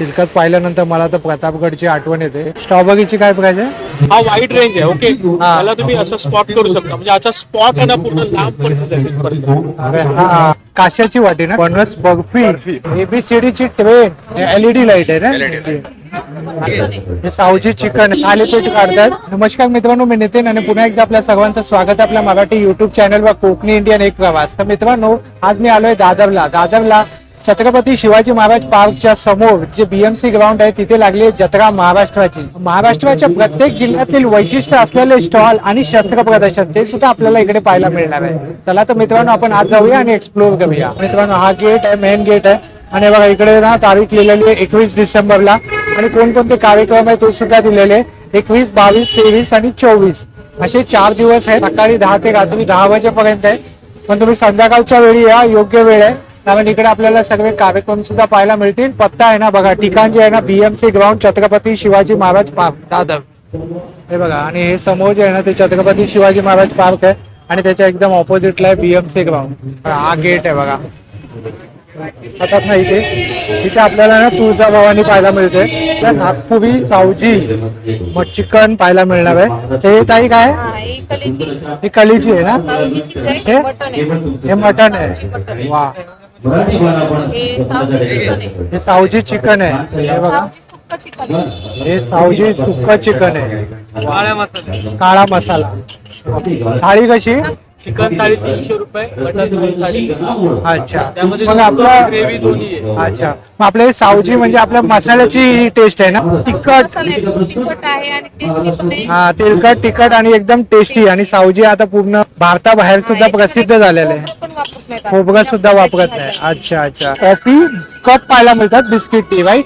चिलखत पाहिल्यानंतर मला तर प्रतापगडची आठवण येते. स्ट्रॉबेरीची काय प्राइस आहे? हा वाईट रेंज आहे ओके त्याला तुम्ही असं स्पॉट करू शकता. म्हणजे असा स्पॉट आहे ना पूर्ण लांब अरे हा. काशाची वाटी ना? बनस बर्फी. एबीसीडी ची ट्रेन एलईडी लाइट आहे ना? हे सावजी चिकन. थालीपीठ काढतात. नमस्कार मित्रांनो मी नितीन आणि पुन्हा एकदा आपल्या सर्वांचं स्वागत आहे आपल्या मराठी युट्यूब चॅनल व कोकणी इंडियन एक प्रवास. तर मित्रांनो आज मी आलोय दादरला. दादरला छत्रपती शिवाजी महाराज पार्कच्या समोर जे बीएमसी ग्राउंड आहे तिथे लागली आहे जत्रा महाराष्ट्राची. महाराष्ट्राच्या प्रत्येक जिल्ह्यातील वैशिष्ट्य असलेले स्टॉल आणि शस्त्र प्रदर्शन ते सुद्धा आपल्याला इकडे पाहायला मिळणार आहे. चला तर मित्रांनो आपण आज जाऊया आणि एक्सप्लोर करूया. मित्रांनो हा गेट आहे मेन गेट आहे. आणि बघा इकडे ना तारीख लिहिलेली आहे एकवीस डिसेंबरला. आणि कोणकोणते कार्यक्रम आहे ते सुद्धा दिलेले एकवीस बावीस तेवीस आणि चोवीस. असे चार दिवस आहे सकाळी दहा ते रात्री दहा वाजेपर्यंत आहे. पण तुम्ही संध्याकाळच्या वेळी या योग्य वेळ आहे. कारण इकडे आपल्याला सगळे कार्यक्रम सुद्धा पाहायला मिळतील. पत्ता आहे ना बघा ठिकाण जे आहे ना BMC ground Chhatrapati Shivaji Maharaj park. Dadar. हे बघा आणि हे समोर जे आहे ना ते छत्रपती शिवाजी महाराज पार्क आहे. आणि त्याच्या एकदम ऑपोजिटला आहे बीएमसी ग्राउंड. हा गेट आहे बघा. हातात ना इथे? इथे आपल्याला ना तुळजाभवानी पाहायला मिळते. त्या नागपुरी सावजी मग चिकन पाहायला मिळणार आहे. ते ताई काय हा, ही कलेची. ही आहे ना? हे? मटण आहे. हे मटन आहे. वा. हे सावजी चिकन आहे. हे सावजी चिकन आहे. हे बघा. सावजी सुक्क चिकन आहे. हे सावजी सुक्क चिकन आहे. काळा मसाला. थाळी कशी? चिकन थाळी तीनशे रुपये मटन थाळी अच्छा. त्यामध्ये मग आपलं ग्रेव्ही दोन्ही आहे. अच्छा. मग आपले सावजी म्हणजे आपल्या मसाल्याची टेस्ट आहे ना? तिखट. मसाला एकदम तिखट आहे आणि टेस्टी पण आहे. हा तेलकट तिखट आणि एकदम टेस्टी आणि सावजी आता पूर्ण भारताबाहेर सुद्धा प्रसिद्ध झालेलं आहे. खोबरं पण वापरत नाहीत आता. खोबरं सुद्धा वापरत नाही. अच्छा अच्छा. कॉफी कप पाहायला मिळतात बिस्किट टी राईट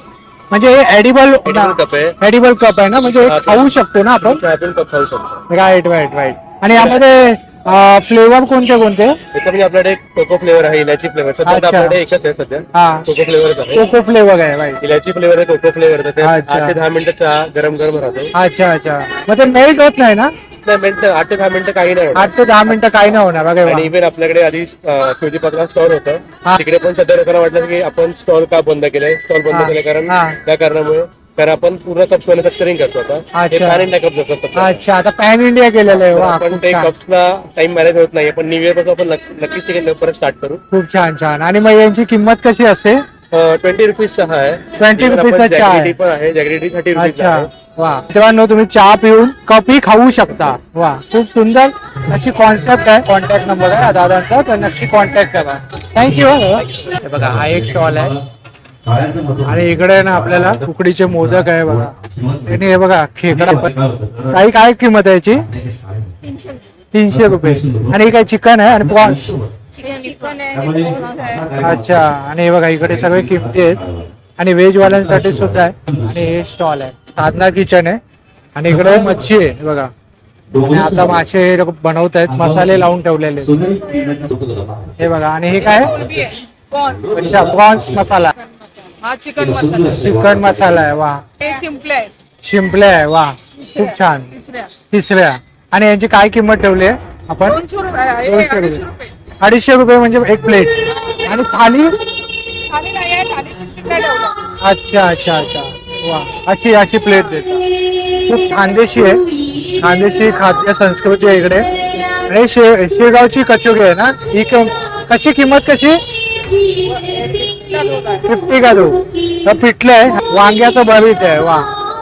म्हणजे हे एडिबल cup आहे. एडिबल कप आहे ना? म्हणजे हे खाऊ शकतो ना आपण? आपण कप खाऊ शकतो. राईट राईट राईट आणि यामध्ये फ्लेवर कोणते कोणते? त्याच्यामध्ये आपल्याकडे कोको फ्लेवर आहे इलायची फ्लेवर सध्या अच्छा. आता आपल्याकडे एकच आहे सध्या. हा. कोको फ्लेवरच आहे. कोको फ्लेवर आहे इलायची फ्लेवर आहे कोको फ्लेवर आहे. अच्छा. आठ ते दहा मिनिटं चहा गरम गरम राहतो. अच्छा अच्छा. मग ते मेल्ट होत नाही ना? नाही मिनिटं आठ ते दहा मिनिटं काही नाही होणार. आठ ते दहा मिनिटं काही नाही होणार. आणि इव्हन आपल्याकडे आधी शिवजी पात्रात स्टॉल हा. होतं. तिकडे पण सध्या लोकांना वाटलं की आपण स्टॉल का बंद केलंय? स्टॉल बंद. केलं कारण हा. त्या कारणामुळे कारण आपण पूर्ण कप्स मॅन्युफॅक्चरिंग करतो आता. हे अच्छा. पॅन इंडिया कप अच्छा आता पॅन इंडिया केलेलं आहे. वा आपण खूप ते छान. कप्सला टाइम मॅनेज होत नाही. पण न्यू इयरपासून आपण नक्क- नक्कीच तिकडे परत स्टार्ट करू. खूप छान छान. आणि मग यांची किंमत कशी असते? ट्वेंटी रुपीज चहा आहे. 20 Even रुपीजचा आपण चहा आहे. पण आहे. जॅगरी थर्टी रुपीज अच्छा. आहे. वा. मित्रांनो तुम्ही चहा पिऊन कॉफी खाऊ शकता. वा. खूप सुंदर अशी कॉन्सेप्ट आहे. कॉन्टॅक्ट नंबर आहे. दादांचा. तर नक्की कॉन्टॅक्ट करा. थँक्यू हे. बघा हा एक स्टॉल आहे. आणि इकडे ना आपल्याला उकडीचे मोदक आहे बघा. आणि हे बघा खेकडा पण काही काय किंमत आहे याची? तीनशे रुपये. आणि हे काय चिकन आहे? आणि प्रॉन्स आहे आहे. अच्छा आणि हे बघा इकडे सगळे किमती आहेत. आणि व्हेज वाल्यांसाठी सुद्धा आहे. आणि हे स्टॉल आहे. साधना किचन आहे. आणि इकडे मच्छी आहे बघा. आणि आता मासे हे लोक बनवत आहेत. मसाले लावून ठेवलेले. हे बघा आणि हे काय? आहे. अच्छा प्रॉन्स मसाला. हा चिकन मसाला. चिकन मसाला आहे वा. हे शिंपले आहेत. शिंपले आहे वा. खूप छान. तिसऱ्या. तिसऱ्या. आणि यांची काय किंमत ठेवली आहे? आपण दोनशे रुपये. आहे. हे दोनशे अडीचशे रुपये. रुपये. अडीचशे रुपये म्हणजे एक प्लेट. आणि थाली? थाली नाही आहे, थाली शिंपले ठेवलं. अच्छा अच्छा अच्छा. वा. अशी अशी प्लेट देतात खूप खानदेशी आहे. खानदेशी खाद्य संस्कृती आहे इकडे. आणि शे शेगावची कचोरी आहे ना? ही क- कशी किंमत कशी. फिफ्टी का दो तर पिठलं आहे. वांग्याचं भरीत आहे वा.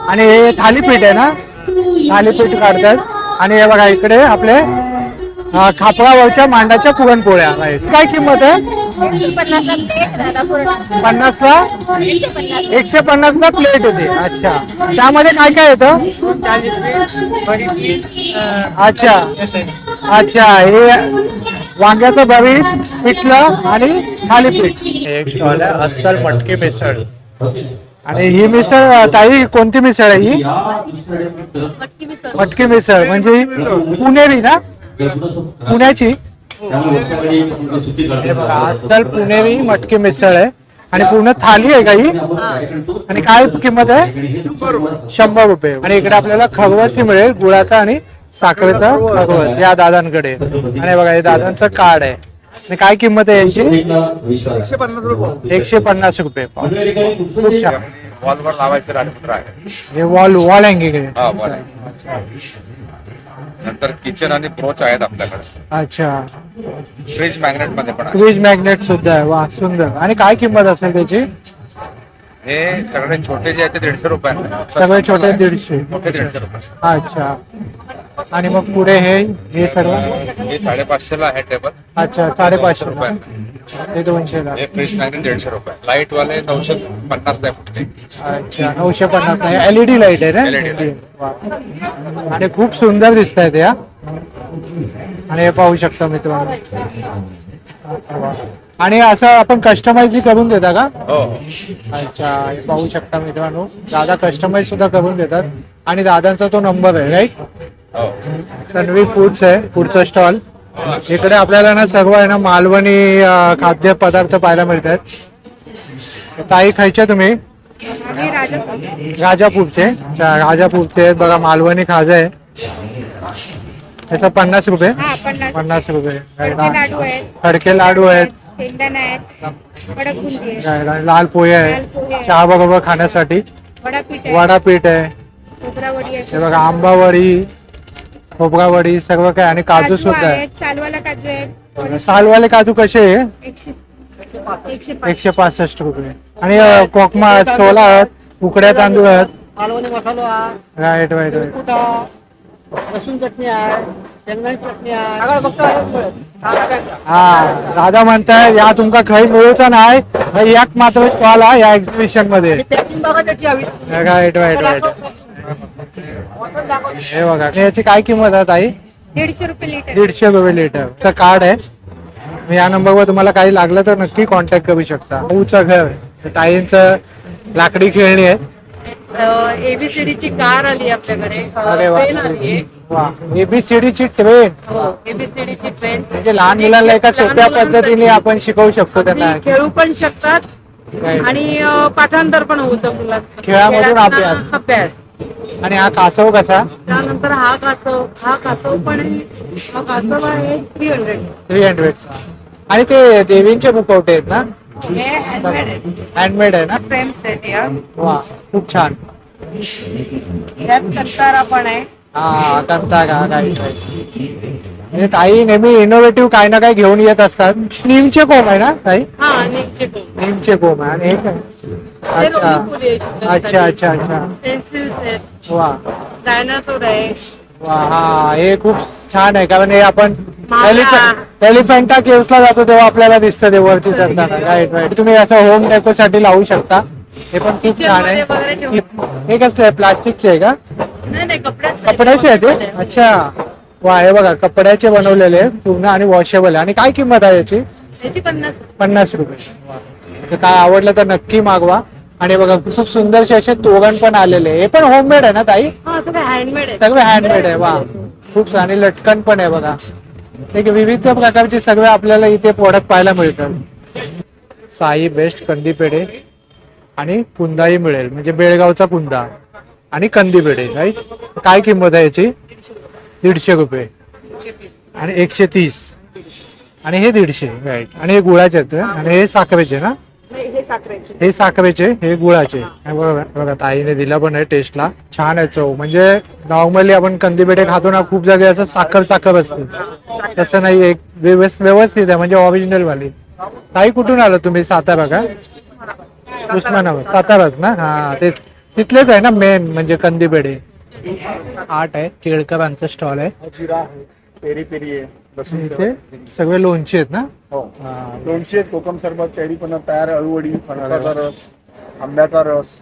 आणि हे थालीपीठ आहे ना? थालीपीठ काढतात. आणि हे बघा इकडे आपले अं, खापरावरच्या मांडाच्या पुरणपोळ्या काय किंमत आहे? पुरण. पन्नासला? एकशे पन्नास. पन्नासला प्लेट येते अच्छा. त्यामध्ये काय काय येतं अच्छा. अच्छा हे वांग्याचं भरीत पिठलं आणि थालीपीठ. एक स्टॉल आहे अस्सल मटकी मिसळ. आणि ही मिसळ ताई कोणती मिसळ आहे ही? मटकी मिसळ. मटकी मिसळ म्हणजे ही पुणेरी ना? पुण्याची. हे बघा अस्सल पुणेरी मटकी मिसळ आहे. आणि पूर्ण थाली आहे का ही? आणि काय किंमत आहे? शंभर रुपये. आणि इकडे आपल्याला खगवसी मिळेल गुळाचा आणि साखरेचा या दादांकडे. आणि बघा हे दादांचं कार्ड आहे. आणि काय किंमत आहे यांची? एकशे पन्नास रुपये पाव. खूप छान. वॉलवर लावायचे राजमुद्र आहे हे वॉल वॉल हँगिंग आहे. हा वॉल नंतर किचन आणि ब्रोच आहेत आपल्याकडे. अच्छा. फ्रीज मॅग्नेटमध्ये पण आहे. फ्रीज मॅग्नेट सुद्धा आहे. वा सुंदर. आणि काय किंमत असेल त्याची? हे सगळे छोटे जे आहेत ते दीडशे रुपये सगळे छोटे दीडशे. मोठे दीडशे रुपये. अच्छा. आणि मग पुढे हे हे सर्व? हे साडेपाचशे ला आहे टेबल अच्छा साडेपाचशे रुपये. हे दोनशे ला. हे फ्रीज मॅग्नेट दीडशे रुपये. लाइट वाले नऊशे पन्नास ला आहे कुठले अच्छा नऊशे पन्नास नाही एलईडी लाइट आहे LED light. वा. आणि खूप सुंदर दिसत आहेत या. आणि हे पाहू शकता मित्रांनो. आणि असं आपण कस्टमाइज करून देता का? हो. अच्छा हे पाहू शकता मित्रांनो. दादा कस्टमाइज सुद्धा करून देतात. आणि दादांचा तो नंबर आहे राईट तन्वी फूड्स आहे पुढचा स्टॉल. इकडे आपल्याला ना सर्व आहे ना मालवणी खाद्य पदार्थ पाहायला मिळतात. ताई खायच्या तुम्ही? राजापूरचे राजापूरचे आहेत. बघा मालवणी खाजा आहे. त्याचा पन्नास रुपये. हा पन्नास रुपये. खडके लाडू आहेत. लाल पोहे आहे. चहा बरोबर खाण्यासाठी. वडापीठ आहे. वडापीठ आहे. खोबरावडी आहे. हे बघा आंबावडी. खोबरावडी सर्व काय आणि काजू सुद्धा. आहे आहेत सालवाला काजू आहेत. सालवाले काजू कसे आहे? एकशे एकशे पाच एकशे पासष्ट रुपये. आणि अ, कोकमा आहेत, सोला आहेत उकड्या तांदूळ आहेत. मालवणी मसालो आहे. राईट राईट राईट कुठं आहे लसूण चटणी आहे शेंगदाणी चटणी आहे. सगळं फक्त आहे. हा दादा म्हणताय या तुमका खै मिळूचा नाही एक मात्र स्टॉल आहे या एक्झिबिशनमध्ये. पॅकिंग बघा त्याची हवी. राईट राईट राईट हे बघा याची काय किंमत आहे ताई? दीडशे रुपये लिटर दीडशे रुपये लिटर कार्ड आहे. मी या नंबरवर तुम्हाला काही लागलं तर नक्की कॉन्टॅक्ट करू शकता. उचं घर ताईंचं लाकडी खेळणी आहे. एबीसीडी ची कार आली आपल्याकडे. अरे वा. ट्रेन आली वा. एबीसीडी ची ट्रेन म्हणजे लहान मुलांना एका सोप्या पद्धतीने आपण शिकवू शकतो त्यांना. खेळू पण शकतात. आणि पाठांतर पण होतं मुलांचं. खेळामधून अभ्यास. अभ्यास. आणि हा कासव कसा? त्यानंतर हा कासव हा कासव पण आहे. हा कासव आहे थ्री हंड्रेड थ्री हंड्रेड आणि ते देवींचे मुखवटे आहेत ना? हे हँडमेड आहे हँडमेड आहे ना? फ्रेम्स आहेत या. वा खूप छान. कंतारा पण आहे. हा करता का काही. म्हणजे ताई नेहमी इनोव्हेटिव्ह काय ना काय घेऊन येत असतात. नीमचे कोंब आहे ना ताई? हा नीमचे कोण नीमचे कोंब आहे. आणि हे काय? अच्छा. अच्छा अच्छा अच्छा. पेन्सिल्स आहेत. वा. डायनासोर आहे. वा हा हे खूप छान आहे कारण हे आपण माला. एलिफंटा केव्सला जातो तेव्हा आपल्याला दिसतं ते वरती चढताना. राईट राईट तुम्ही असं होम डेको साठी लावू शकता. हे पण खूप Kitchen छानमध्ये वगैरे आहे ठेवू. हे कसले आहे? प्लास्टिकचे आहे का? नाही नाही कपड्याचे कपड्याचे आहे ते? अच्छा. वा हे बघा कपड्याचे बनवलेले आहे पूर्ण आणि वॉशेबल आणि काय किंमत आहे याची? त्याची पन्नास. पन्नास रुपये. तर काय आवडलं तर नक्की मागवा. आणि बघा खूप सुंदरसे असे तोरण पण आलेले. हे पण होममेड आहे ना ताई? हा सगळं हँडमेड आहे. सगळे हँडमेड आहे वा खूप आणि लटकन पण आहे बघा. एक विविध प्रकारचे सगळे आपल्याला इथे प्रोडक्ट पाहायला मिळतात साई बेस्ट कंदी पेढे आणि पुंदाही मिळेल. म्हणजे बेळगावचा पुंदा आणि कंदी पेढे राईट काय किंमत आहे याची? दीडशे रुपये. आणि एकशे तीस. आणि हे दीडशे राईट आणि हे गुळाचे आहेत आणि हे साखरेचे ना? हे साखरेचे. हे गुळाचे. हे बघा बघा ताईने दिला पण आहे टेस्टला. छान आहे चव. म्हणजे नॉर्मली आपण कंदी खातो ना खूप जागे असं साखर साखर असते. तसं नाही एक व्यवस्थित आहे म्हणजे ओरिजिनल वाली. ताई कुठून आलं तुम्ही? सातारा का? उस्मानाबाद. साताराच ना? हा ते तिथलेच आहे ना मेन म्हणजे कंदी पेढे आठ आहे केळकरांचं स्टॉल आहे. पेरी पेरी आहे लसूण इथे सगळे लोणचे आहेत ना? हो. लोणची आहेत कोकम सरबत कैरी पण तयार अळूवडी फणसाचा रस आंब्याचा रस.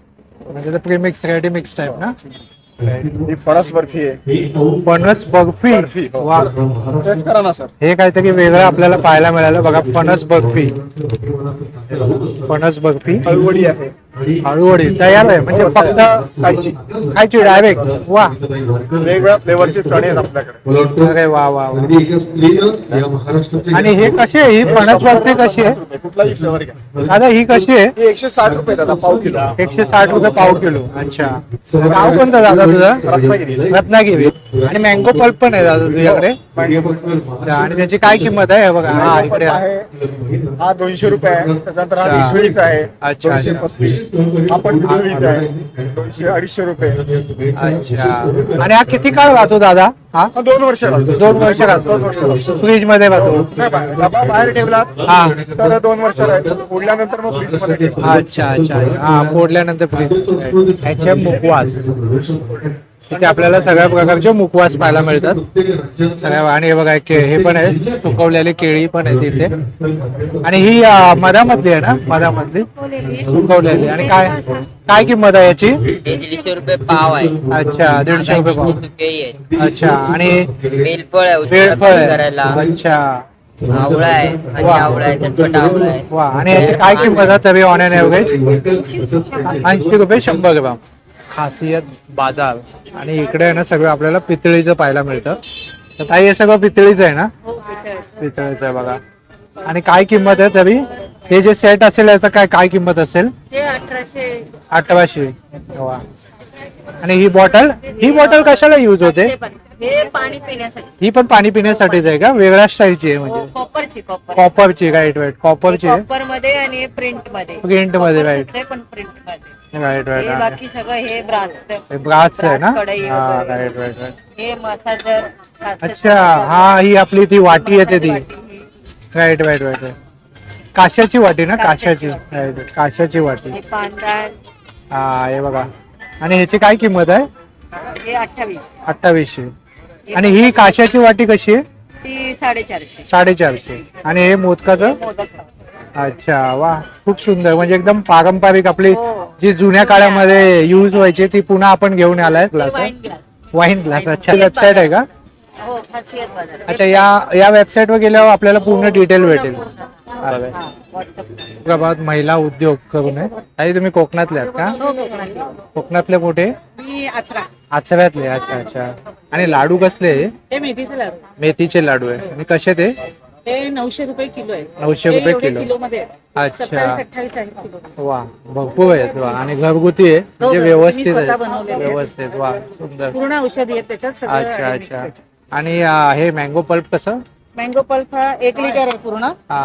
म्हणजे प्रीमिक्स रेडी मिक्स टाईप ना? ही फणस बर्फी आहे. फणस बर्फी? बर्फी, हो. वा. टेस्ट करा ना सर. हे काहीतरी वेगळं आपल्याला पाहायला मिळालं. बघा फणस बर्फी. फणस बर्फी. अळूवडी आहे. हळूहळी तयार आहे. म्हणजे फक्त खायची खायची डायरेक्ट वा. वेगवेगळ्या फ्लेवरचे चणे आहेत आपल्याकडे. अरे वा वा. आणि हे कशी आहे? ही फणस बर्फी कशी आहे? कुठलाही फ्लेवर घ्या. दादा ही कशी आहे? एकशे साठ रुपये दादा पाव किलो. एकशे साठ रुपये पाव किलो. अच्छा. गाव कोणतं दादा तुझं? रत्नागिरी. रत्नागिरी. आणि मँगो पल्प पण आहे दादा तुझ्याकडे? अच्छा, आणि त्याची काय किंमत आहे? हे बघा हा इकडे आहे. आहे. हा दोनशे रुपये आहे. त्याच्यानंतर हा अच्छा. आहे. अच्छा, दोनशे अच्छा. पस्तीस. हा पण आहे. दोनशे अडीचशे रुपये. अच्छा. आणि हा किती काळ राहतो दादा? हा? हा दोन वर्ष राहतो. दोन वर्ष दोन राहतो वर्ष राहतो. फ्रीजमध्ये राहतो नाही बा- डबा बाहेर ठेवला हा. तर दोन वर्ष राहतो फोडल्यानंतर मग फ्रीजमध्ये ठेवतो. अच्छा अच्छा. हा फोडल्यानंतर फ्रीज. ह्याचे मुखवास. इथे आपल्याला सगळ्या प्रकारचे मुखवास पाहायला मिळतात. सगळ्या आणि हे बघा के- हे पण आहे. सुकवलेली केळी पण आहे तिथे आणि ही मधामधली आहे ना? मधामधली. सुकवलेली. आणि काय काय किंमत आहे याची? दीडशे रुपये पाव आहे. अच्छा दीडशे रुपये पाव. अच्छा आणि बेलफळ आहे अच्छा. आवळा आहे. आणि वा. आवळा आहे चटपट आवळा आहे. वा. आणि याची काय किंमत आहे? तरी ऑन अँड ॲव्हरेज ऐंशी रुपये शंभर ग्राम. खासियत बाजार आणि इकडे आहे ना सगळं आपल्याला पितळीचं पाहायला मिळतं. तर ताई हे सगळं पितळीचं आहे ना? हो पितळेचं. आहे बघा. आणि काय किंमत आहे तरी? हे जे सेट असेल याचं काय काय किंमत असेल? अठराशे. वा. आणि ही बॉटल ही बॉटल कशाला यूज होते? हे पण. हे पाणी पिण्यासाठी. पण पाणी पिण्यासाठीच आहे का? वेगळ्या स्टाईलची आहे म्हणजे. कॉपरची कॉपर कॉपरची राईट राईट कॉपरची मध्ये आणि प्रिंटमध्ये. प्रिंटमध्ये राईट राईट हे राईट बाकी सगळं हे ब्रास ब्रास आहे ना? हा. राईट राईट राईट हे मसाजर अच्छा हा ही आपली ती वाटी येते ती. राईट राईट राईट काशाची वाटी ना? काशाची राईट काशाची वाटी. हे हा हे बघा. आणि ह्याची काय किंमत आहे? हे अठ्ठावीस. अठ्ठावीसशे. आणि ही काशाची वाटी कशी आहे? ती साडेचारशे. साडेचारशे. आणि हे मोदकाचं? मोदक अच्छा वा. खूप सुंदर. म्हणजे एकदम पारंपरिक आपली हो. जी जुन्या काळामध्ये युज व्हायची ती पुन्हा आपण घेऊन आलाय ग्लास वाईन ग्लास अच्छा वेबसाईट आहे का? हो अच्छा या या वेबसाईट वर गेल्यावर आपल्याला पूर्ण डिटेल भेटेल. हा. औरंगाबाद महिला उद्योग करून आहे. ताई तुम्ही कोकणातले आहात का? हो, कोकणातली. कुठे? आचऱ्यातले अच्छा अच्छा. आणि लाडू कसले? हे मेथीचे लाडू. मेथीचे लाडू आहे. आणि कसे ते? हे नऊशे रुपये किलो आहे नऊशे हे रुपये एवढे किलो. मध्ये अच्छा. सत्तावीस अठ्ठावीस आहे किलो. वा भरपूर आहेत वा. आणि घरगुती आहे म्हणजे हो, व्यवस्थित मी स्वतः आहे. बनवलेले आहे. व्यवस्थित वा सुंदर. पूर्ण औषधी आहेत त्याच्यात सगळं अच्छा आहे mix अच्छा त्याच्यात. आणि अं, हे मँगो पल्प कसं? मँगो पल्प हा एक लिटर आहे पूर्ण. हा.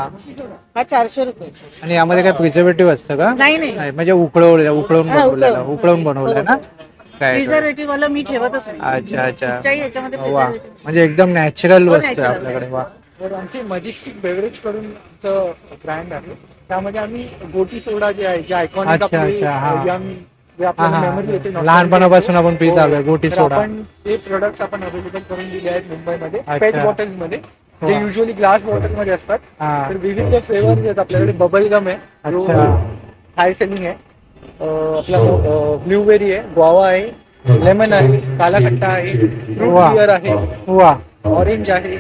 हा चारशे रुपये. आणि यामध्ये काय प्रिझर्वेटिव्ह असतं का? नाही नाही. नाही म्हणजे उकळवलं उकळून हा, बनवलेलं उकळून. बनवलं ना? काय प्रिझर्वेटिव्ह वाला मी ठेवतच नाही. अच्छा अच्छा. कुठच्याही याच्यामध्ये वा. preservative. म्हणजे एकदम नॅचरल हो, वस्तू आहे natural. आपल्याकडे वा. तर आमचे मजेस्टिक बेवरेज करून आमचं ब्रँड आहे त्यामध्ये आम्ही गोटी सोडा जे आहे जे आयकॉनिक अच्छा, अच्छा, हा. जे हा आपल्याला हा मेमरी येते लहानपणापासून आपण पित. आलोय गोटी तर सोडा आपण ते प्रोडक्ट्स आपण अवेलेबल करून दिले आहेत मुंबईमध्ये अच्छा. पेट बॉटलमध्ये जे वा. युजली ग्लास बॉटलमध्ये असतात हा तर विविध फ्लेवर आहेत आपल्याकडे बबल गम आहे अच्छा. हाय सेलिंग आहे अं, आपला ब्लूबेरी आहे गुआवा आहे लेमन आहे काला खट्टा आहे फ्रूट वा. बिअर आहे वा ऑरेंज आहे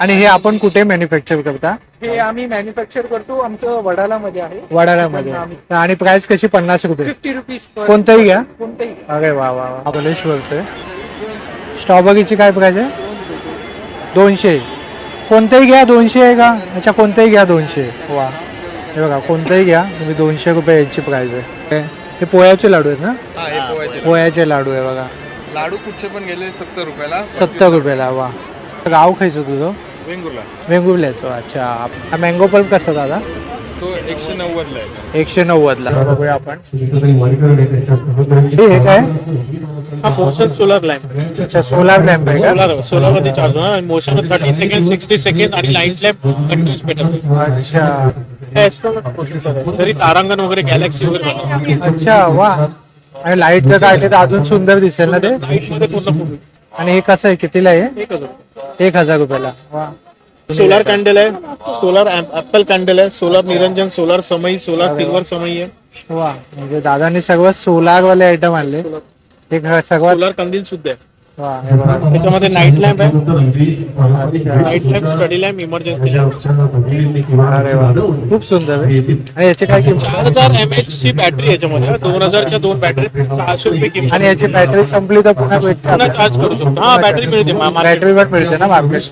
आणि हे आपण कुठे मॅन्युफॅक्चर करता? हे आम्ही मॅन्युफॅक्चर करतो आमचं वडाला मध्ये आहे वडाळ्यामध्ये आणि प्राइस कशी? पन्नास रुपये. फिफ्टी रुपीज कोणतंही घ्या. कोणतेही अरे वा वा वा. महाबळेश्वरचं स्ट्रॉबेरीची काय प्राइस आहे? दोनशे. कोणतंही घ्या दोनशे आहे का? अच्छा कोणतंही घ्या दोनशे. वा. हे बघा कोणतंही घ्या. तुम्ही दोनशे रुपये यांची प्राइस आहे. हे पोह्याचे लाडू आहेत ना? हा हे पोहायचे पोह्याचे लाडू आहे बघा. लाडू कुठचे पण गेले सत्तर रुपयाला सत्तर रुपयाला वा. गाव खायचं तुझं? वेंगुर्ला. वेंगुर्ल्याचं अच्छा. हा मँगो पल्प कसा दादा? तो एकशे नव्वदला आहे. एकशे नव्वदला. बघूया आपण. हे हे काय? हा मोशन सोलर लॅम्प अच्छा सोलार लॅम्प आहे का? सोलर सोलरमध्ये चार्ज होणार आणि motion thirty second sixty second आणि लाइट लॅम्प कंटिन्यूस अच्छा. तरी तारांगण वगैरे गॅलेक्सी वगैरे बनवतात. अच्छा वा. आणि लाईटचं काय ते तर अजून सुंदर दिसेल ना ते? लाइटमध्ये पूर्ण पूर्ण. आणि हे कसं आहे? कितीला आहे? एक हजार एक हजार रुपयाला. वा. सोलार कॅन्डल आहे. सोलार ऍपल कॅन्डल आहे. सोलार निरंजन सोलार समई सोलार सिल्वर समई आहे. वा. म्हणजे दादांनी सगळं सोलार वाले आयटम आणले हे घ- सर्वात सोलार कंदील सुद्धा आहे. त्याच्यामध्ये नाईट लॅम्प आहे. Night lamp study lamp emergency खूप सुंदर आहे. आणि याची काय किंमत? चार हजार एम एच ची बॅटरी याच्यामध्ये. दोन हजारच्या दोन बॅटरी सहाशे रुपये किंमत. आणि याची बॅटरी संपली तर पुन्हा भेटते पुन्हा चार्ज करू शकतो. हा बॅटरी मिळते बॅटरी पण मिळते ना मार्केट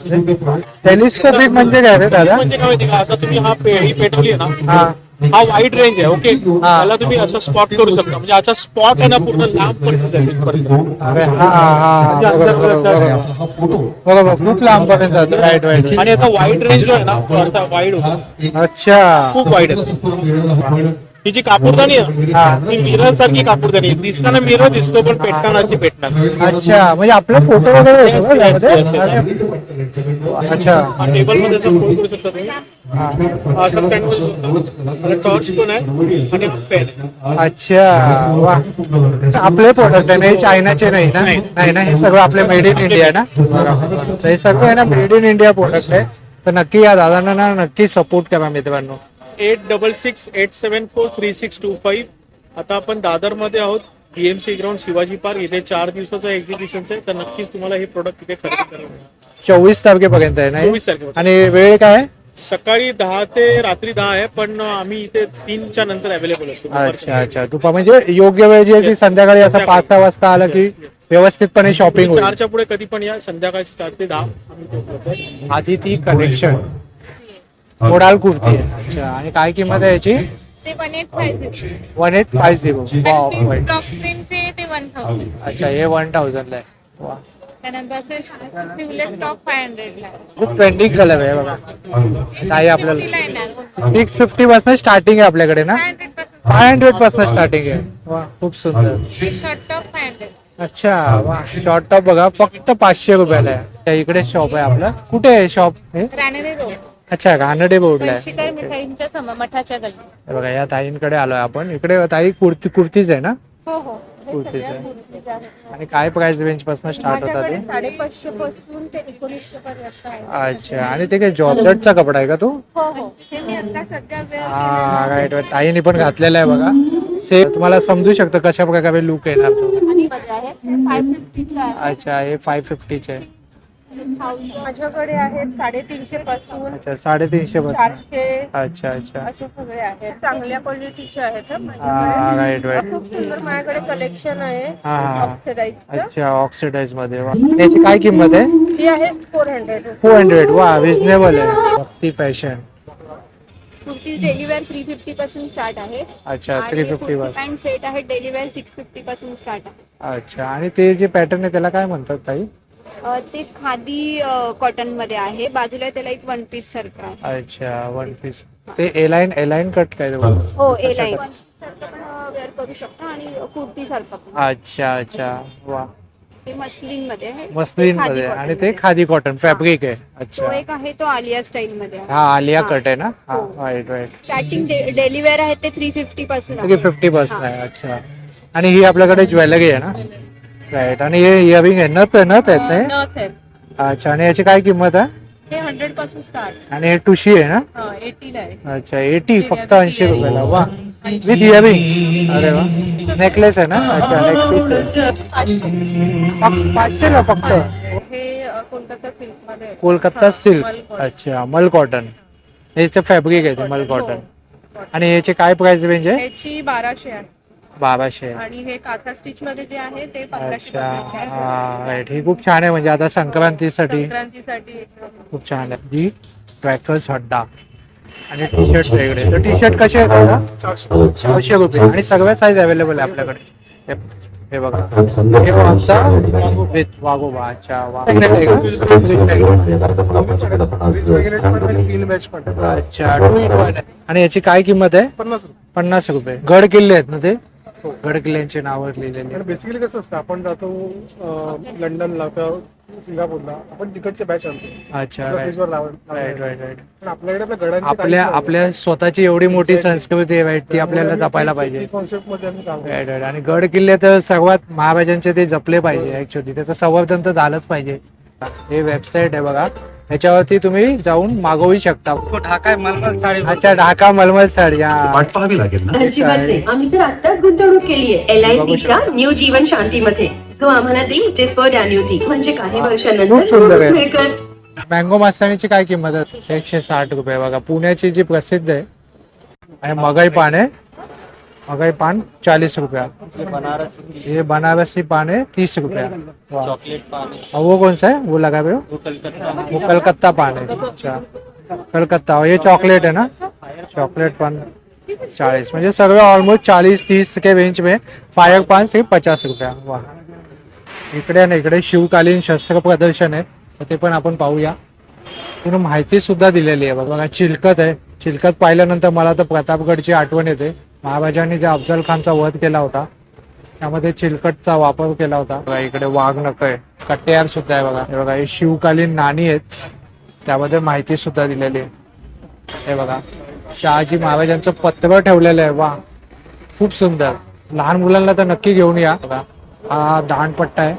टेलिस्कोपिक म्हणजे काय रे दादा? म्हणजे काय माहिती का? आता तुम्ही हा ही पेटवली आहे ना? हा वाईड रेंज आहे. ओके त्याला तुम्ही असं स्पॉट करू शकता. म्हणजे असा स्पॉट आहे ना पूर्ण लांब पर्यंत हा हा. हा. खूप लांब पर्यंत राईट राईट आणि आता वाईड रेंज जो आहे ना असा वाईड होतो. अच्छा. खूप वाईड आहे. ही जी कापूरदानी आहे हा. ही मिरर सारखी कापूरदानी आहे. दिसताना मिरर दिसतो पण पेटताना अशी पेटणार अच्छा म्हणजे आपला फोटो वगैरे येतो का Yes, yes, त्यामध्ये? yes, अरे, अच्छा. हा टेबलमध्ये असं फोल्ड करू शकता तुम्ही. हा. असा स्टँड टॉर्च पण आहे आणि पेन आहे. अच्छा वा. आपले प्रोडक्ट आहे ना हे चायनाचे नाही ना? नाही. ना? हे सगळं आपले मेड इन इंडिया ना? तर हे सगळं आहे ना मेड इन इंडिया प्रोडक्ट आहे. तर नक्की या दादांना ना नक्की सपोर्ट करा मित्रांनो. Eight double six eight seven four three six two five. आता आपण दादरमध्ये आहोत बीएमसी ग्राउंड शिवाजी पार्क. इथे चार दिवसाचं एक्झिबिशन आहे. तर नक्कीच तुम्हाला हे प्रोडक्ट इथे खरेदी मिळेल. चोवीस तारखेपर्यंत आहे हे? चोवीस तारखेपासून आणि वेळ काय? आहे? सकाळी दहा ते रात्री दहा आहे पण आम्ही इथे तीनच्या नंतर अवेलेबल असतो. अच्छा अच्छा. दुपार म्हणजे योग्य वेळ जी आहे ती संध्याकाळी असं पाच सहा वाजता आलं की व्यवस्थितपणे शॉपिंग होईल. चारच्या पुढे कधी पण या. संध्याकाळची चार ते दहा. आम्ही इथे उपलब्ध आहे. आदिती कलेक्शन मोडाल कुर्ती आहे. अच्छा आणि काय किंमत आहे याची? ते one eight five zero one eight five zero block प्रिंटचे ते वन थाउजंड अच्छा हे वन थाउजंडला आहे. वा त्यानंतर असे फाय हंड्रेडला खूप ट्रेंडिंग कलर आहे बघा. काही आपल्याला येणार सिक्स फिफ्टी पासून स्टार्टिंग आहे आपल्याकडे ना? फाय हंड्रेडपासून फाय हंड्रेडपासून स्टार्टिंग आहे. वा खूप सुंदर. शॉर्ट टॉप फाय हंड्रेड अच्छा वा शॉर्ट टॉप बघा फक्त पाचशे रुपयाला आहे. त्या इकडे शॉप आहे आपलं. कुठे आहे शॉप हे? रानडे रोड अच्छा घानडे बोर्डला आहे. शिकार मिठाईंच्या सम मठाच्या गल्ली हे बघा या ताईंकडे आलोय आपण. इकडे ताई कुर्ती कुर्तीच आहे ना? हो हो. हे सगळ्या आहे. कुर्तीज आहेत. आणि काय प्राइस रेंजपासून स्टार्ट होतात माझ्याकडे ते साडेपाचशे पासून ते एकोणीसशे पर्यंत आहे. अच्छा आणि ते काय जॉर्जटचा कपडा आहे का तो? हो हो. हे मी आता सध्या वेअर हा राईट राईट ताईने पण घातलेला आहे बघा. से तुम्हाला समजू शकतं कशा प्रकारे लुक येणार तो. आणि मध्ये आहे फाय फिफ्टीचे आहे. अच्छा हे फाय फिफ्टीचे आहे माझ्याकडे आहेत साडेतीनशे पासून अच्छा साडेतीनशे पासून. चारशे अच्छा अच्छा. असे सगळे आहेत. चांगल्या क्वालिटीचे आहेत हं. हा माझ्याकडे राईट राईट खूप सुंदर माझ्याकडे कलेक्शन आहे. हा हा ऑक्सिडाईजचं अच्छा ऑक्सिडाइजमध्ये. वा. याची काय किंमत आहे? ती आहे फोर हंड्रेड फोर हंड्रेड वा रिजनेबल आहे. Bhakti fashion kurtis daily wear three fifty पासून स्टार्ट आहे. अच्छा थ्री फिफ्टी पासून. पॅन्ट सेट आहे डेली वेअर सिक्स फिफ्टी पासून स्टार्ट आहे. अच्छा आणि ते जे पॅटर्न आहे त्याला काय म्हणतात ताई? ते खादी कॉटनमध्ये आहे. बाजूला त्याला एक वन पीस सारखं आहे. अच्छा वन पीस ते एलाईन एलाईन कट काय? हो ए लाईन वेअर करू शकता आणि कुर्ती सारखं. अच्छा अच्छा. वा. ते मस्लिनमध्ये आहे. मस्लिन आणि ते. खादी कॉटन फॅब्रिक आहे. तो अच्छा एक आहे तो आलिया स्टाईल मध्ये आहे. हा आलिया हा. कट आहे ना? हा हो. Right right starting daily wear आहे ते थ्री फिफ्टी पासून आहे. फिफ्टी पर्सेंट आहे. अच्छा. आणि ही आपल्याकडे ज्वेलरी आहे ना? राईट आणि हे इयरिंग आहे नथ नथ आहेत ना हे? नथ अच्छा आणि याची काय किंमत आहे? हे हंड्रेडपासून स्टार्ट आणि हे टुशी आहे ना? एटीला आहे. अच्छा एटी फक्त ऐंशी रुपयाला. वा. विथ इयरिंग अरे वा. नेकलेस आहे ना? अच्छा नेकपीस आहे. फक्त पाचशेला फक्त? हे अ, कोलकाता सिल्कमध्ये आहे. कोलकाता हा, सिल्क. मल cotton. अच्छा मल कॉटन. याचं फॅब्रिक आहे ते मल कॉटन. आणि याचे काय प्राइस रेंज आहे? बाराशे आहे. बाराशे आणि हे काथा स्टिच मध्ये जे आहे ते पंधराशे अच्छा. हा राईट ही खूप छान आहे. म्हणजे आता संक्रांतीसाठी संक्रांतीसाठी. एकदम खूप छान आहे. दी ट्रॅकर्स हड्डा आणि टी शर्ट वेगळे. तर टी शर्ट कसे आहेत दादा चारशे रुपये. आणि सगळ्या साईज अवेलेबल आहे आपल्याकडे. हे- हे बघा. हे आमचा वागोबा. अच्छा अच्छा टू इन वन आणि याची काय किंमत आहे? पन्नास रुपये. पन्नास रुपये. गड किल्ले आहेत ना ते? गड किल्ल्यांचे नाव लिहिलेले आणि बेसिकली कसं असतं आपण जातो अं, लंडनला किंवा सिंगापूरला आपण तिकडचे बॅच आणतो. अच्छा फ्रीजवर लावून राईट राईट राईट पण आपल्याकडे आपल्या गड्यांची आपल्या आपल्या स्वतःची एवढी मोठी संस्कृती आहे ती आपल्याला जपायला पाहिजे. कॉन्सेप्टमध्ये आम्ही काम करतो. राईट राईट आणि गड किल्ले तर सर्वात महाराजांचे ते जपले पाहिजे ऍक्च्युली त्याचं संवर्धन तर झालंच पाहिजे. हे वेबसाईट आहे बघा. त्याच्यावरती तुम्ही जाऊन मागवू शकता. अच्छा ढाका मलमल साडी हा. पाहावी लागेल ना? काय? आम्ही तर आत्ताच गुंतवणूक केली आहे. एल आय बघू सीच्या न्यू जीवन शांतीमध्ये जो आम्हाला देईल डिफर्ड अॅन्युटी म्हणजे काही खूप वर्षानंतर सुंदर आहे. मिळकत मँगो मस्तानीची काय किंमत आहे? एकशे साठ रुपये. बघा पुण्याची जी प्रसिद्ध आहे आणि मगाई पान आहे. मगाई पान चालीस रुपया। ये बनारसी पान है तीस रुपया। चॉकलेट पान और वो कौन सा है? वो लगा हुए हो? वो कलकत्ता पान है। अच्छा। कलकत्ता। और ये चॉकलेट है ना? चॉकलेट पान चालीस। म्हणजे सगळं ऑलमोस्ट चालीस तीस के रेंज में फायर पान से पचास रुपया। वा इकडे ना इकडे शिवकालीन शस्त्र प्रदर्शन आहे ते पण आपण पाहूया। माहिती सुद्धा दिलेली आहे बघा. चिलकत आहे. चिलकत पाहिल्यानंतर मला तर प्रतापगडची आठवण येते. महाराजांनी जे अफजल खानचा वध केला होता त्यामध्ये चिलकटचा वापर केला होता. बघा इकडे वाघ नक आहे कट्यार सुद्धा आहे बघा. हे बघा हे शिवकालीन नाणी आहेत. त्यामध्ये माहिती सुद्धा दिलेली आहे. हे बघा शहाजी महाराजांचं पत्र ठेवलेलं आहे. वा खूप सुंदर. लहान मुलांना तर नक्की घेऊन या. बघा हा दांडपट्टा आहे.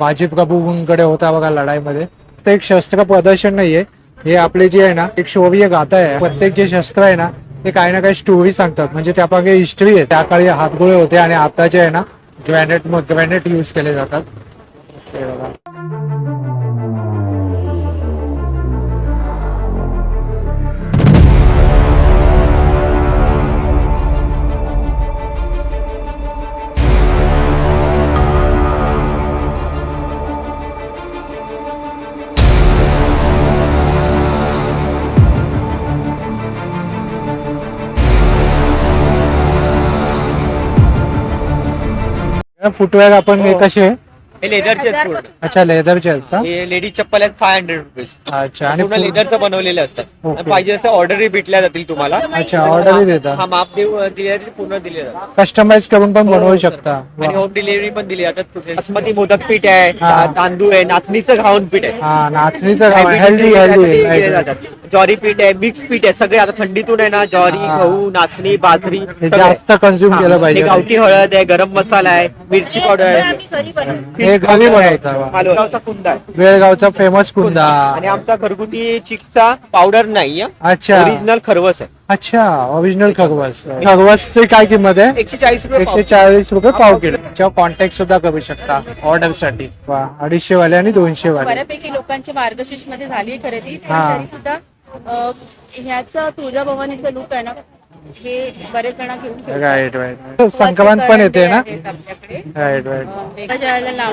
बाजी प्रभूंकडे होता बघा लढाईमध्ये. ते एक शस्त्र प्रदर्शन नाहीये. हे आपले जे आहे ना एक शौर्य गाथा आहे. प्रत्येक जे शस्त्र आहे ना ते काही ना काही स्टोरी सांगतात. म्हणजे त्यापागे हिस्ट्री आहे. त्या काळी हातगोळे होते आणि आताचे आहे ना ग्रॅनेट ग्रॅनेट यूज केले जातात. फुटवेअर आपण हे कसे? हे लेदरचे आहेत पूर्ण. अच्छा लेदरचे आहेत का? हे लेडीज चप्पल आहेत फाय हंड्रेड रुपीज अच्छा आणि पूर्ण लेदरचं बनवलेले असतात पाहिजे असं ऑर्डरही भेटल्या जातील तुम्हाला. अच्छा ऑर्डरही देता हा माप देऊ दिले जातील पूर्ण दिले जातात कस्टमाइज करून पण बनवू हो, शकता. आणि वा. होम डिलिव्हरी पण दिली जातात बासमती मोदक पीठ आहे हा. तांदूळ आहे नाचणीचं घाऊन पीठ आहे. हा नाचणीचं गाव हेल्दी हेल्दी. ज्वारी पीठ आहे मिक्स पीठ आहे सगळे आता थंडीतून आहे ना ज्वारी हा. गहू नाचणी बाजरी हे सगळे. जास्त कन्झ्युम हा. केलं आणि पाहिजे गावठी हळद आहे गरम मसाला आहे मिरची पावडर आहे. आम्ही घरी बनवतो. हे घरी बनवता वा. मालवणचा कुंदा आहे. बेळगावचा फेमस कुंदा आणि आमचा घरगुती चिकचा पावडर नाही अच्छा. ओरिजिनल खरवस आहे. अच्छा ओरिजिनल खगवस खगवसची काय किंमत आहे? एकशे चाळीस रुपये एकशे पाव. चाळीस रुपये पाव किलो. त्याच्यावर कॉन्टॅक्ट सुद्धा करू शकता ऑर्डरसाठी वा अडीचशे वाले आणि दोनशे वाले बऱ्यापैकी लोकांची मार्गशीर्षमध्ये झाली खरेदी. पण हा. तरी सुद्धा अं, ह्याचं तुळजाभवानीचं लुक आहे ना हे बरेच जण घेऊन फिरतात. राईट राईट संक्रांत पण येते ना? राईट राईट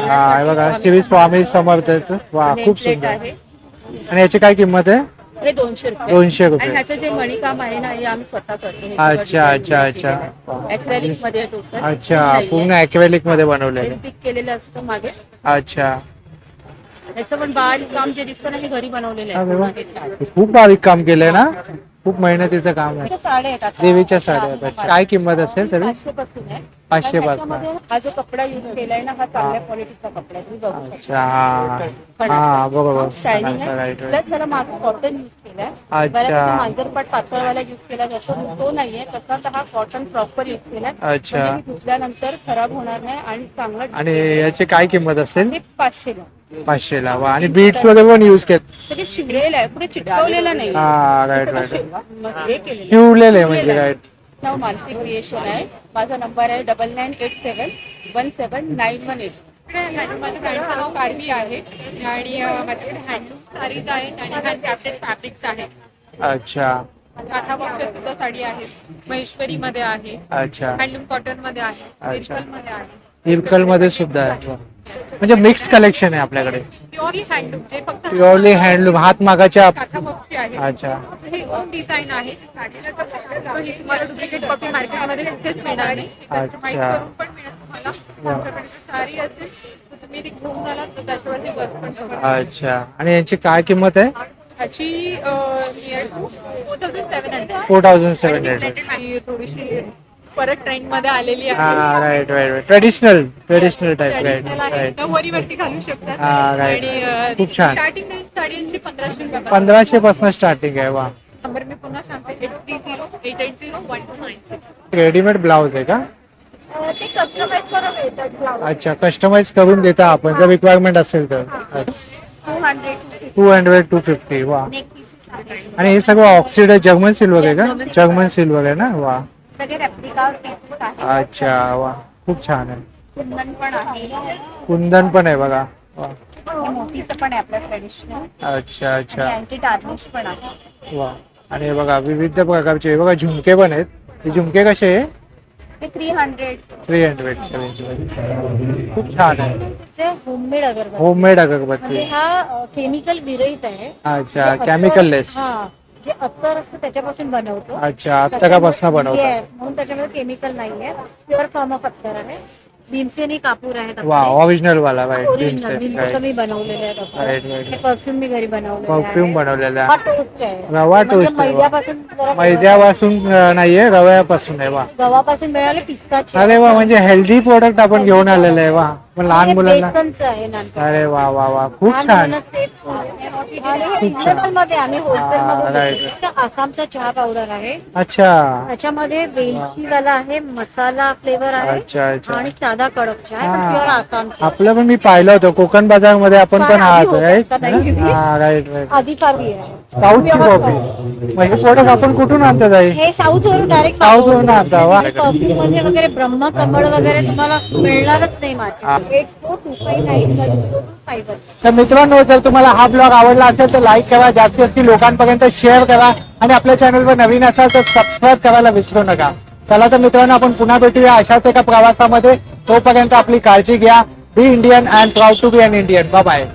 हा बघा श्री स्वामी समर्थाचं. वा खूप सुंदर. आहे. आणि याची काय किंमत आहे? हे दोनशे रुपये. दोनशे आणि रुपये. ह्याचं जे मणिकाम आहे ना हे आम्ही स्वतः करतो. अच्छा अच्छा अच्छा. ऍक्रेलिकमध्ये टोटल अच्छा पूर्ण अॅक्वेलिकमध्ये बनवलेले स्टिक केलेलं असतं मागे. अच्छा. पण बारीक काम जे दिसतं ना हे घरी बनवलेलं अरे वा. आहे पूर्ण खूप बारीक काम केलंय ना? खूप मेहनतीचं काम आहे साड्या साड्या आहेत आता. देवीच्या साड्या आहेत. अच्छा. काय किंमत असेल तरी पाचशे पासून आहे पाचशे पासून त्याच्यामध्ये हा जो कपडा युज केलाय ना हा चांगल्या क्वालिटीचा कपडा आहे. तुम्ही बघू शकता. अच्छा हा हा बरोबर शायनिंग अच्छा आहे. राईट राईट प्लस त्याला मागे कॉटन युज केलाय. अच्छा. बऱ्यापैकी मांजरपाट पातळवाला युज केला जातो तो नाहीये. तसा तर हा कॉटन प्रॉपर युज केलाय. अच्छा. म्हणजे धुतल्यानंतर खराब होणार नाही आणि चांगला आणि याची काय किंमत असेल? हे पाचशेला पाचशेला वा आणि बीट्समध्ये पण युज केलं सगळे शिवलेलं आहे. पुढे चिटकवलेलं नाही. हा राईट राईट शिव- मग केलेलं आहे. शिवलेले म्हणजे राईट नाव मानसी क्रिएशन आहे. माझा नंबर आहे double nine eight seven one seven nine one eight. माझ्या ब्रँडचं नाव कार्वी आहे. आणि माझ्याकडे हँडलूम साडीज आहेत आणि हँड कॅप्टेड फॅब्रिक्स आहेत अच्छा. काथा बॉक्सच्या सुद्धा साडी आहे महेश्वरी मध्ये आहे. अच्छा. हँडलूम कॉटनमध्ये आहे. अच्छा. मध्ये आहे. इरकलमध्ये सुद्धा आहे. म्हणजे मिक्स कलेक्शन आहे आपल्याकडे. प्युअरली हँडलूम जे फक्त प्युअरली हँडलूम हात मागाच्या काथा बॉक्सची आहे. अच्छा. हे ओन डिझाइन आहे. साडीला जर बघितलं तर ही तुम्हाला डुप्लिकेट कॉपी मार्केटमध्ये कुठेच मिळणार नाही. कस्टमाइज अच्छा. करून पण मिळेल तुम्हाला. आमच्याकडे जर साडी असेल तर तुम्ही ती घेऊन आलात तर त्याच्यावरती वर्क पण करू अच्छा. आणि यांची काय किंमत आहे? ह्याची near two four thousand seven hundred four thousand seven hundred थोडीशी परत ट्रेंडमध्ये आलेली आहे. हा right right traditional traditional type right Traditional आहे. राईट नऊवारी वरती घालू शकतात. हा, right. खूप छान. स्टार्टिंग रेंज साडीची पंधराशे रुपये पंधराशे पासून स्टार्टिंग आहे वा. नंबर मी पुन्हा सांगते. Eight three zero eight eight zero one two nine six readymade blouse आहे का? ते कस्टमाइज करून मिळतात ब्लाऊज अच्छा कस्टमाइज करून देता आपण. जर रिक्वायरमेंट असेल तर. Two hundred two hundred two fifty वा. नेक पीसेस आहेत आणि हे सगळं ऑक्सिड आहे जर्मन सिल्वर आहे का जर्मन सिल्वर आहे ना? वा. सगळे रेप्लिका पीसेस आहेत. अच्छा वा. खूप छान आहे. कुंदन पण आहे. कुंदन पण आहे बघा. वा. हे मोतीचं पण आहे आपलं ट्रेडिशनल अच्छा आणि अच्छा अँटी टार्निश पण आहे. वा. आणि हे बघा विविध प्रकारचे हे बघा झुमके पण आहेत. हे झुमके कसे आहे? ते थ्री हंड्रेड थ्री हंड्रेडच्या रेंजमध्ये खूप छान आहे. होममेड अगरबत्ती. होममेड म्हणजे अगरबत्ती हा केमिकल विरहित आहे. अच्छा केमिकल लेस हा. जे अत्तर असतं त्याच्यापासून बनवतो. अच्छा अत्तरापासून बनवतात. Yes, म्हणून त्याच्यामध्ये केमिकल नाहीये. प्युअर फॉर्म ऑफ अत्तर आहे. भीमसेनी कापूर आहेत वा ओरिजिनल वाला राईट ओरिजिनल भीमसेन मी बनवलेले आहेत हे परफ्यूम मी घरी बनवलेले परफ्यूम बनवलेला हा आहे. आहे रवा म्हणजे आहे. मैद्यापासून जरा मैद्यापासून अं, नाहीये रव्यापासून आहे वा. गव्हापासून मिळाले पिस्ताचे. अरे वा म्हणजे हेल्दी प्रोडक्ट आपण घेऊन आलेलं आहे वा. पण लहान मुलांना बेसनचं आहे नानकट. अरे वा वा वा. खूप छान. मध्ये आम्ही होलसेल हा, मध्ये right. आसामचा चहा पावडर आहे. अच्छा. त्याच्यामध्ये वेलची वाला आहे मसाला फ्लेवर आहे अच्छा अच्छा. आणि साधा कडक चहा आहे, पण हा. प्युअर आसामचा. आपलं पण मी पाहिलं होतं. कोकण बाजारमध्ये आपण पण आधी आहात होतं राईट? नाही. हा राईट राईट. आधी फारवी आहे. साऊथची कॉफी मग हे प्रोडक्ट आपण कुठून आणतात आहे हे साऊथ वरून डायरेक्ट South वरून आणता, वा. परफ्यूममध्ये वगैरे ब्रह्म कमळ वगैरे तुम्हाला मिळणारच नाही. Market eight four two nine तर मित्रांनो जर तुम्हाला हा ब्लॉग आवडला असेल तर लाईक करा जास्तीत जास्त लोकांपर्यंत शेअर करा आणि आपल्या चॅनलवर नवीन असाल तर सबस्क्राईब करायला विसरू नका. चला तर मित्रांनो आपण पुन्हा भेटूया अशाच एका प्रवासामध्ये. तोपर्यंत आपली काळजी घ्या. Be Indian and proud to be an Indian bye